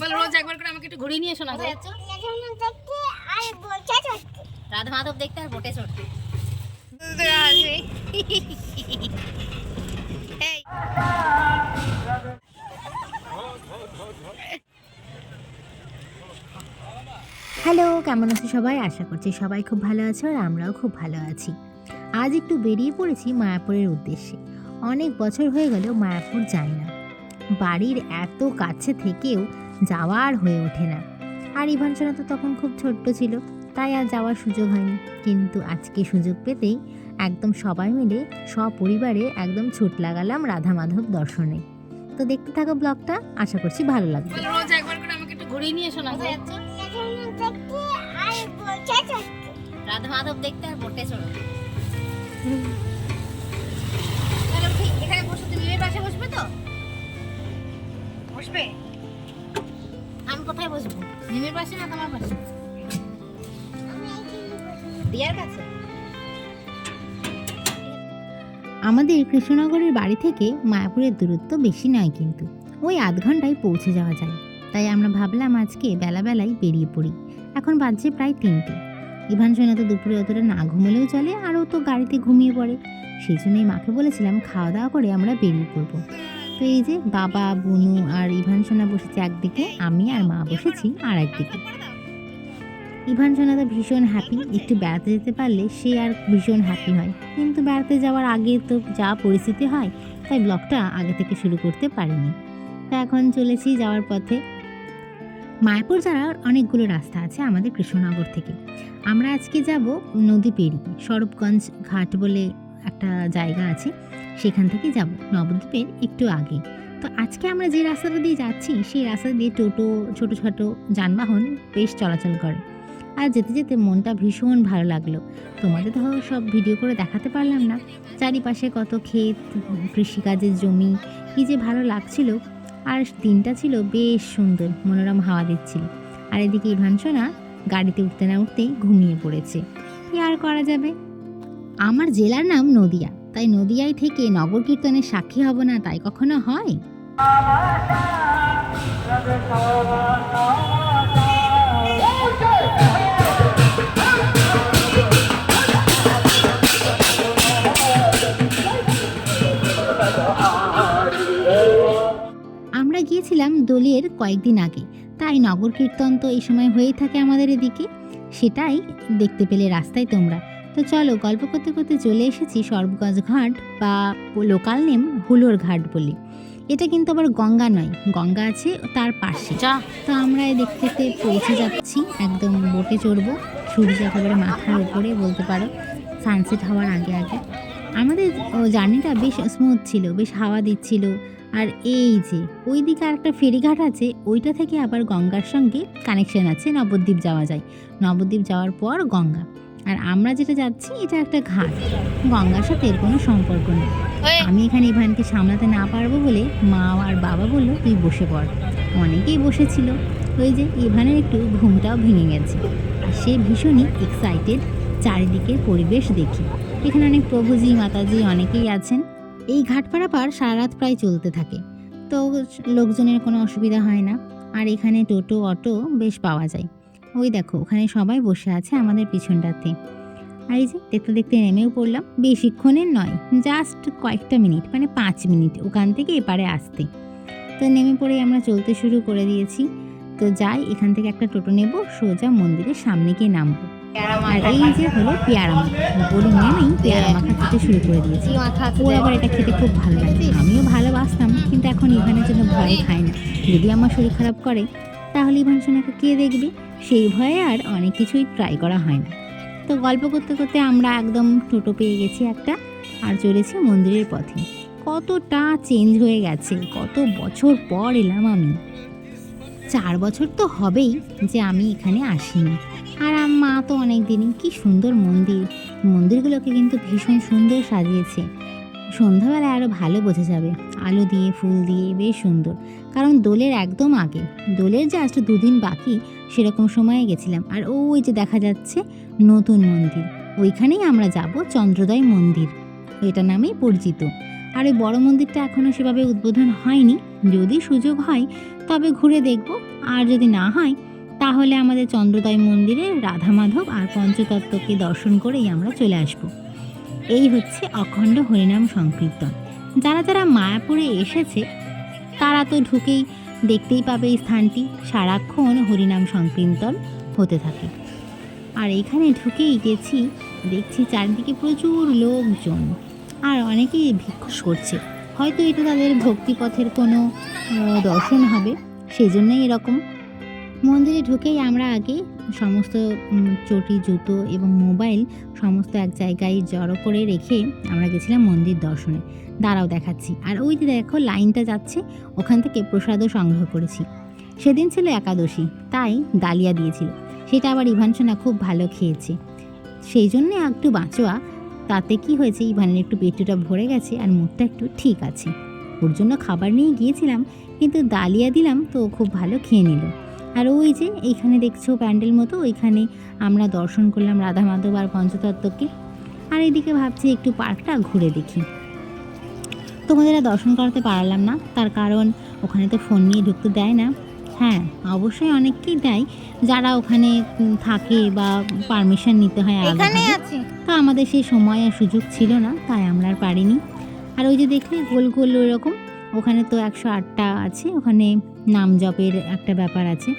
রোজ একবার করে আমাকে একটু ঘুরিয়ে নিয়ে এসো না রাধা মাধব দেখতে আর চড়তে। হ্যালো, কেমন আছো সবাই? আশা করছি সবাই খুব ভালো আছো আর আমরাও খুব ভালো আছি। আজ একটু বেরিয়ে পড়েছি মায়াপুরের উদ্দেশ্যে। অনেক বছর হয়ে গেল মায়াপুর যাই না। বাড়ির এত কাছে থেকেও যাওয়া আর হয়ে ওঠে না। আর ইভানসোনা তো তখন খুব ছোট্ট ছিল, তাই আর যাওয়ার সুযোগ হয়নি। কিন্তু আজকে সুযোগ পেতেই একদম সবাই মিলে সপরিবারে একদম ছুট লাগালাম রাধা মাধব দর্শনে। তো দেখতে থাকো ব্লগটা, আশা করছি ভালো লাগবে। রাধা মাধব দেখতে আর বসবে তো? বসবে? পাশে না তোমার পাশে কাছে। আমাদের কৃষ্ণনগরের বাড়ি থেকে মায়াপুরের দূরত্ব বেশি নয় কিন্তু। ওই আধ ঘন্টায় পৌঁছে যাওয়া যায়। তাই আমরা ভাবলাম আজকে বেলাবেলায় বেরিয়ে পড়ি। এখন বাজছে প্রায় তিনটে। ইভান সোনা তো দুপুরে অতটা না ঘুমলেও চলে, আর ও তো গাড়িতে ঘুমিয়ে পড়ে। সেই জন্যই মাকে বলেছিলাম খাওয়া দাওয়া করে আমরা বেরিয়ে পড়ব। তো এই যে বাবা, বুনু আর ইভান সোনা বসেছে একদিকে, আমি আর মা বসেছি আর একদিকে ইভান সোনা তো ভীষণ হ্যাপি একটু বেড়াতে যেতে পারলে সে আর ভীষণ হ্যাপি হয়। কিন্তু বেড়াতে যাওয়ার আগে তো যা পরিস্থিতি হয়, তাই ব্লগটা আগে থেকে শুরু করতে পারিনি। তা এখন চলেছি যাওয়ার পথে। মায়াপুর যাওয়ার অনেকগুলো রাস্তা আছে আমাদের কৃষ্ণনগর থেকে। আমরা আজকে যাব নদী পেরিয়ে সরবগঞ্জ ঘাট বলে একটা জায়গা আছে, সেখান থেকে যাব। নবদ্বীপের একটু আগে। তো আজকে আমরা যে রাস্তাটা দিয়ে যাচ্ছি, সেই রাস্তা দিয়ে টোটো ছোটো ছোটো যানবাহন বেশ চলাচল করে। আর যেতে যেতে মনটা ভীষণ ভালো লাগল। তোমাদের তো সব ভিডিও করে দেখাতে পারলাম না। চারিপাশে কত ক্ষেত, কৃষিকাজের জমি, কী যে ভালো লাগছিল। আর দিনটা ছিল বেশ সুন্দর, মনোরম হাওয়া দিচ্ছিল। আর এদিকে ইভানসোনা গাড়িতে উঠতে না উঠতেই ঘুমিয়ে পড়েছে। কি আর করা যাবে? আমার জেলার নাম নদিয়া। তাই নদিয়ায় থেকে নগর কীর্তনের সাক্ষী হব না, তাই কখনো হয়? আমরা গিয়েছিলাম দোলের কয়েকদিন আগে। তাই নগর কীর্তন তো এই সময় হয়েই থাকে আমাদের এদিকে। সেটাই দেখতে পেলে রাস্তায় তোমরা। তো চলো গল্প করতে করতে চলে এসেছি সর্বগঞ্জ ঘাট বা লোকাল নেম হুলোর ঘাট বলে। এটা কিন্তু আবার গঙ্গা নয় গঙ্গা আছে তার পাশে। যা। তো আমরা এই দেখতে দেখতে পৌঁছে যাচ্ছি একদম বোটে চড়বো সূর্য একেবারে মাথার উপরে বলতে পারো সানসেট হওয়ার আগে আগে। আমাদের জার্নিটা বেশ স্মুথ ছিল বেশ হাওয়া দিচ্ছিল। আর এই যে ওই দিকে আর একটা ফেরিঘাট আছে ওইটা থেকে আবার গঙ্গার সঙ্গে কানেকশন আছে নবদ্বীপ যাওয়া যায়। নবদ্বীপ যাওয়ার পর গঙ্গা। আর আমরা যেটা যাচ্ছি এটা একটা ঘাট। গঙ্গার সাথে এর কোনো সম্পর্ক নেই। আমি এখানে ইভানকে সামলাতে না পারব বলে মা আর বাবা বলল তুই বসে পড়। অনেকেই বসেছিল। ওই যে ইভানের একটু ঘুমটাও ভেঙে গেছে। আর সে ভীষণই এক্সাইটেড চারিদিকের পরিবেশ দেখি। এখানে অনেক প্রভুজি মাতাজি অনেকেই আছেন। এই ঘাট পারাপার সারা রাত প্রায় চলতে থাকে। তো লোকজনের কোনো অসুবিধা হয় না। আর এখানে টোটো অটো বেশ পাওয়া যায়। ওই দেখো, ওখানে সবাই বসে আছে আমাদের পিছনটাতে। আর এই যে, দেখতে দেখতে নেমেও পড়লাম। বেশিক্ষণের নয় জাস্ট কয়েকটা মিনিট মানে পাঁচ মিনিট ওখান থেকে এপারে আসতে। তো নেমে পড়ে আমরা চলতে শুরু করে দিয়েছি। তো যাই, এখান থেকে একটা টোটো নেব, সোজা মন্দিরের সামনে গিয়ে নামবো। আর এই যে হলো পেয়ারা মাখা। ওর নেমেই পেয়ারা মাখা খেতে শুরু করে দিয়েছি। ও আবার এটা খেতে খুব ভালো লাগে। আমিও ভালোবাসতাম, কিন্তু এখন ইভানের জন্য ভয় খাই না। যদি আমার শরীর খারাপ করে, তাহলে ইভান সোনাকে কে দেখবে? সেই ভয়ে আর অনেক কিছুই ট্রাই করা হয় না তো গল্প করতে করতে আমরা একদম টোটো পেয়ে গেছি একটা, আর চলেছি মন্দিরের পথে। কতটা চেঞ্জ হয়ে গেছে, কত বছর পর এলাম আমি। চার বছর তো হবেই যে আমি এখানে আসিনি। আর মা তো অনেক দিনই কি সুন্দর মন্দির। মন্দিরগুলোকে কিন্তু ভীষণ সুন্দর সাজিয়েছে। সন্ধ্যাবেলায় আরও ভালো বোঝা যাবে। আলো দিয়ে, ফুল দিয়ে, বেশ সুন্দর। কারণ দোলের একদম আগে, দোলের জাস্ট দুদিন বাকি সেরকম সময়ে গেছিলাম। আর ওই যে দেখা যাচ্ছে নতুন মন্দির, ওইখানেই আমরা যাব চন্দ্রোদয় মন্দির। এটা নামেই পরিচিত। আর ওই বড় মন্দিরটা এখনও সেভাবে উদ্বোধন হয়নি। যদি সুযোগ হয়, তবে ঘুরে দেখব। আর যদি না হয়, তাহলে আমাদের চন্দ্রদয় মন্দিরে রাধা মাধব আর পঞ্চতত্ত্বকে দর্শন করেই আমরা চলে আসব। এই হচ্ছে অখণ্ড হরিনাম সংকীর্তন। যারা যারা মায়াপুরে এসেছে, তারা তো ঢুকেই দেখতেই পাবে এই স্থানটি। সারাক্ষণ হরিনাম সংকীর্তন হতে থাকে। আর এখানে ঢুকেই গেছি, দেখছি চারিদিকে প্রচুর লোকজন। আর অনেকেই ভিক্ষুস করছে। হয়তো এটা তাদের ভক্তিপথের কোনো দর্শন হবে সেই জন্যই এরকম। মন্দিরে ঢুকেই আমরা আগে সমস্ত চটি, জুতো এবং মোবাইল সমস্ত এক জায়গায় জড়ো করে রেখে আমরা গেছিলাম মন্দির দর্শনে। দাঁড়াও দেখাচ্ছি। আর ওই যে দেখো লাইনটা যাচ্ছে, ওখান থেকে প্রসাদও সংগ্রহ করেছি। সেদিন ছিল একাদশী, তাই ডালিয়া দিয়েছিল। সেটা আবার ইভানসোনা খুব ভালো খেয়েছে। সেই জন্যে একটু বাঁচোয়া, তাতে কি হয়েছে ইভানের একটু পেটুটা ভরে গেছে আর মুখটা একটু ঠিক আছে। ওর জন্য খাবার নিয়ে গিয়েছিলাম, কিন্তু ডালিয়া দিলাম তো খুব ভালো খেয়ে নিল। আর ওই যে এইখানে দেখছ প্যান্ডেল মতো ওইখানে আমরা দর্শন করলাম রাধা মাধব আর পঞ্চতত্ত্বকে। আর এদিকে ভাবছি একটু পার্কটা ঘুরে দেখি। তোমাদের আর দর্শন করাতে পারলাম না তার কারণ ওখানে তো ফোন নিয়ে ঢুকতে দেয় না। হ্যাঁ অবশ্যই অনেককেই দেয়। যারা ওখানে থাকে বা পারমিশন নিতে হয় আছে। তো আমাদের সেই সময় আর সুযোগ ছিল না তাই আমরা আর পারিনি। আর ওই যে দেখলে গোল গোল ওরকম ওখানে তো একশো আটটা আছে, ওখানে নাম জপের একটা ব্যাপার আছে।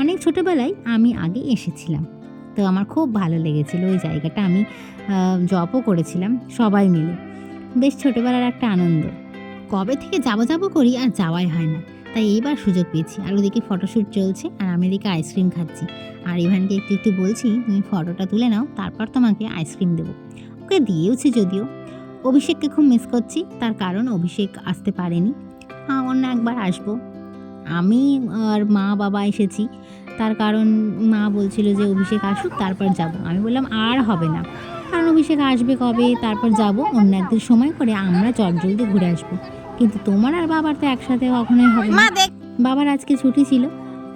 অনেক ছোটোবেলায় আমি আগে এসেছিলাম, তো আমার খুব ভালো লেগেছিল ওই জায়গাটা। আমি জপও করেছিলাম সবাই মিলে। বেশ ছোটোবেলার একটা আনন্দ। কবে থেকে যাব যাব করি আর যাওয়াই হয় না। তাই এইবার সুযোগ পেয়েছি। আর ওদিকে ফটোশ্যুট চলছে আর আমি এদিকে আইসক্রিম খাচ্ছি। আর ইভানকে একটু একটু বলছি, তুমি ফটোটা তুলে নাও, তারপর তোমাকে আইসক্রিম দেবো। ওকে দিয়েওছি যদিও। অভিষেককে খুব মিস করছি তার কারণ অভিষেক আসতে পারেনি। আহ, অন্য একবার আসব। আমি আর মা বাবা এসেছি তার কারণ মা বলছিল যে অভিষেক আসুক তারপর যাব। আমি বললাম আর হবে না। কারণ অভিষেক আসবে কবে তারপর যাব অন্য একদিন সময় করে আমরা চটজলদি ঘুরে আসব। কিন্তু তোমার আর বাবার তো একসাথে কখনোই হবে না। বাবার আজকে ছুটি ছিল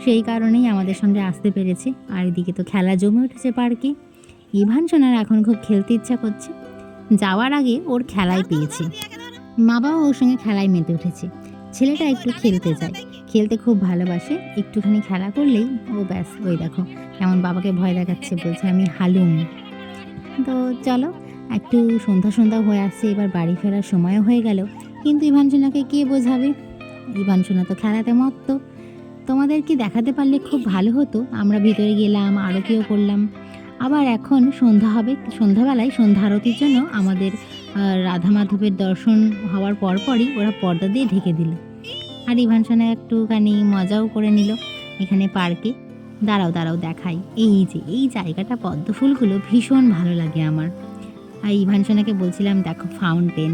সেই কারণেই আমাদের সঙ্গে আসতে পেরেছে। আর এদিকে তো খেলা জমে উঠেছে পার্কে। ইভান সোনার এখন খুব খেলতে ইচ্ছা করছে। যাওয়ার আগে ওর খেলায় পেয়েছে। মা বাবা ওর সঙ্গে খেলায় মেতে উঠেছে। ছেলেটা একটু খেলতে যায়। খেলতে খুব ভালোবাসে। একটুখানি খেলা করলেই ও ব্যাস, ওই দেখো কেমন বাবাকে ভয় দেখাচ্ছে বলছে, আমি হালুম। তো চলো, একটু সন্ধ্যা সন্ধ্যা হয়ে আসছে, এবার বাড়ি ফেরার সময়ও হয়ে গেল। কিন্তু ইভান সোনাকে কে বোঝাবে? ইভান সোনা তো খেলাতে মত্ত। তোমাদেরকে দেখাতে পারলে খুব ভালো হতো? আমরা ভিতরে গেলাম আরও কেউ করলাম। আবার এখন সন্ধ্যা হবে, সন্ধ্যাবেলায় সন্ধ্যা আরতির জন্য আমাদের রাধা মাধবের দর্শন হওয়ার পরপরই ওরা পর্দা দিয়ে ঢেকে দিল। আর ইভানসোনা একটুখানি মজাও করে নিল এখানে পার্কে। দাঁড়াও দাঁড়াও, দেখাই। এই যে, এই জায়গাটা পদ্ম ফুলগুলো ভীষণ ভালো লাগে আমার। আর ইভান সোনাকে বলছিলাম, দেখো ফাউন্টেন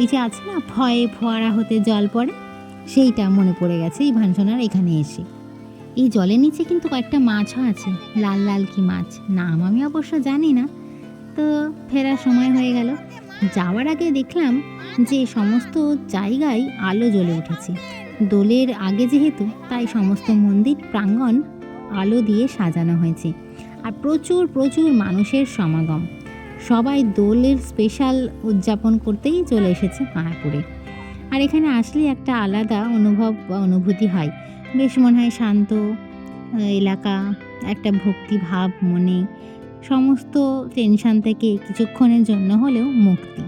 এই যে আছে না, ভয়ে ফোয়ারা হতে জল পড়ে, সেইটা মনে পড়ে গেছে এই ভানসোনার এখানে এসে। এই জলের নিচে কিন্তু কয়েকটা মাছও আছে, লাল লাল কি মাছ? নাম আমি অবশ্য জানি না। তো ফেরার সময় হয়ে গেল। যাওয়ার আগে দেখলাম যে সমস্ত জায়গায় আলো জ্বলে উঠেছে। দোলের আগে যেহেতু, তাই সমস্ত মন্দির প্রাঙ্গণ আলো দিয়ে সাজানো হয়েছে। আর প্রচুর প্রচুর মানুষের সমাগম। সবাই দোলের স্পেশাল উদযাপন করতেই চলে এসেছে মায়াপুরে। আর এখানে আসলে একটা আলাদা অনুভব বা অনুভূতি হয়। বেশ মনে হয় শান্ত এলাকা, একটা ভক্তি ভাব মনে, সমস্ত টেনশান থেকে কিছুক্ষণের জন্য হলেও মুক্তি।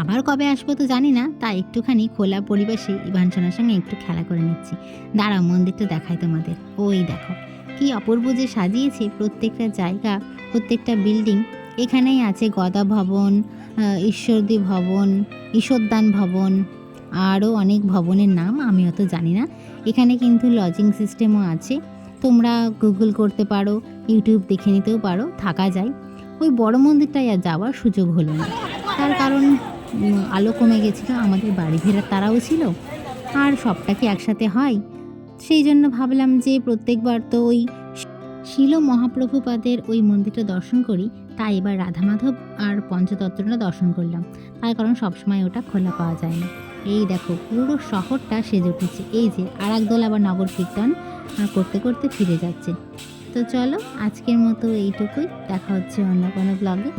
আবার কবে আসব তো জানি না তাই একটুখানি খোলা পরিবেশে ইভানসোনার সঙ্গে একটু খেলা করে নিচ্ছি। দাঁড়াও, মন্দিরটা দেখাই তোমাদের। ওই দেখো, কি অপূর্ব যে সাজিয়েছে প্রত্যেকটা জায়গা, প্রত্যেকটা বিল্ডিং এখানেই আছে গদা ভবন ঈশ্বরদী ভবন, ঈশ্বরদান ভবন আরও অনেক ভবনের নাম আমি অত জানি না। এখানে কিন্তু লজিং সিস্টেমও আছে। তোমরা গুগল করতে পারো ইউটিউব দেখে নিতেও পারো, থাকা যায়। ওই বড় মন্দিরটায় আর যাওয়ার সুযোগ হলো না। তার কারণ আলো কমে গেছিল, আমাদের বাড়ি ফেরার তারাও ছিল। আর সবটা কি একসাথে হয়? সেই জন্য ভাবলাম যে প্রত্যেকবার তো ওই শিল মহাপ্রভুপাদের ওই মন্দিরটা দর্শন করি। তাই এবার রাধামাধব আর পঞ্চতত্ত্বটা দর্শন করলাম। তার কারণ সবসময় ওটা খোলা পাওয়া যায় না এই দেখো, পুরো শহরটা সেজে উঠেছে। এই যে আর একদল আবার নগর কীর্তন করতে করতে ফিরে যাচ্ছে। তো চলো, আজকের মতো এইটুকুই। দেখা হচ্ছে অন্য কোনো ব্লগে